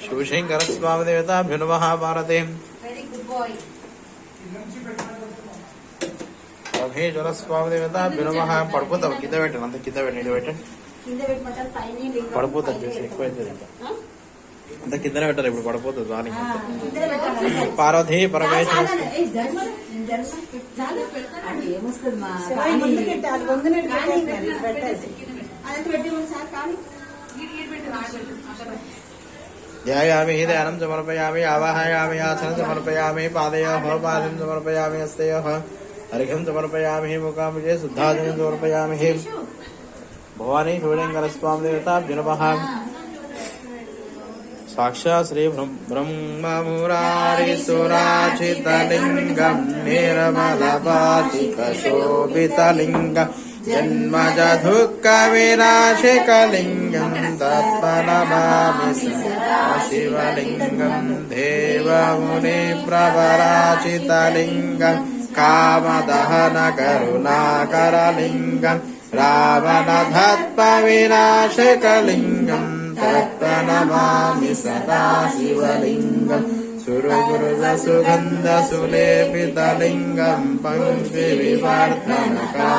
भवानी शिवशङ्करस्वामी देवताभ्यो नमः भारते very good bye Maheshwara స్వామి దేవతాభ్యో నమః పడిపోతావు కింద పెట్టండి అంత కింద పెట్టండి ఇటు పెట్టండి కింద పెట్టమంటారు పైన లేదు. పడిపోతుంది చూసి ఎక్కువ అవుతుంది ఇంకా ఆ? అంత కిందనే పెట్టారు ఇప్పుడు పడిపోతుంది దాని ఆ, కిందనే పెట్టాలి. పార్వతి పరమేశ్వర చాలు, ఏ, జరుగు, జరుగు. చాలు, అది ఏమొస్తుంది ध्यायामि हृदयानं समर्पयामि आवाहयामि आसनं समर्पयामि पादयोः पादं समर्पयामि हस्तयोः अर्घ्यं समर्पयामि मुखाम्बिके शुद्धादिनं समर्पयामि भवानी शिवलिङ्गरस्वां देवताभ्य नमः साक्षात् श्री ब्रह्ममुरारिसुराचितलिङ्गं निर्मलपातिकशोभितलिङ्गम् जन्मजधुःखविनाशिकलिङ्गम् जधुः शिवलिङ्गम् देवमुनिप्रवराचितलिङ्गम् कामदहनकरुणाकरलिङ्गम् रावणधत्पविनाशकलिङ्गम् तत्पनमामि सदा शिवलिङ्गम् सुरगुरुद पङ्क्तिविवर्धनका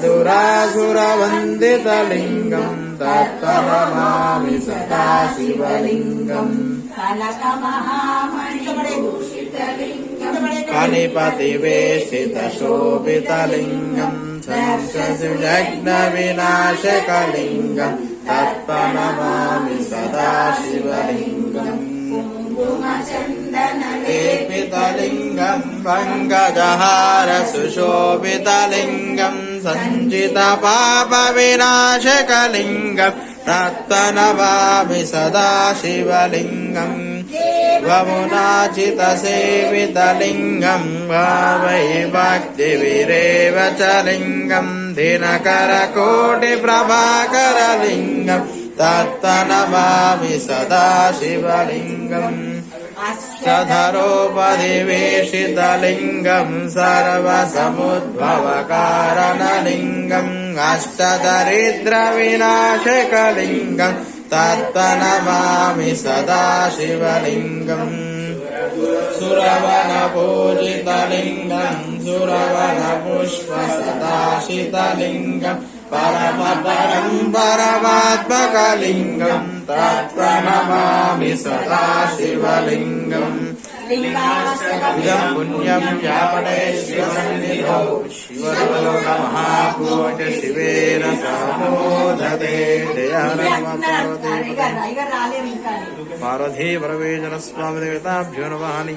मधुरासुरवन्दितलिङ्गम् तत्त सदा शिवलिङ्गम् कनिपतिवेशितशोभितलिङ्गम् संस्कृविनाशकलिङ्गम् तत्त सदा शिवलिङ्गम् एतलिङ्गम् వినాశకలింగం తత్పనమామి సదా శివలింగం లేపితలింగం పంకజహార సుశోభితలింగం సంచిత పాప వినాశకలింగం తత్పనమామి సదా तत्तनवामि सदा शिवलिङ्गम्। सधरोपदिवेशितलिङ्गम् सर्वसमुद्भवकारणलिङ्गम्। अष्टदरिद्रविनाशकलिङ्गम् दरिद्रविनाशकलिङ्गम् तत्तनवामि सदा शिवलिङ्गम्। सुरवनपूजितलिङ्गम् सुरवनपुष्पसदाशितलिङ्गम्। సదా శివలింగం అష్టధరోపదివేషితలింగం సర్వసముద్భవకారణలింగం అష్టదరిద్ర వినాశకలింగం తత్తనమామి సదా శివలింగం సురవన పూజితలింగం సురవన పుష్ప సదాశితలింగం పరమ పరం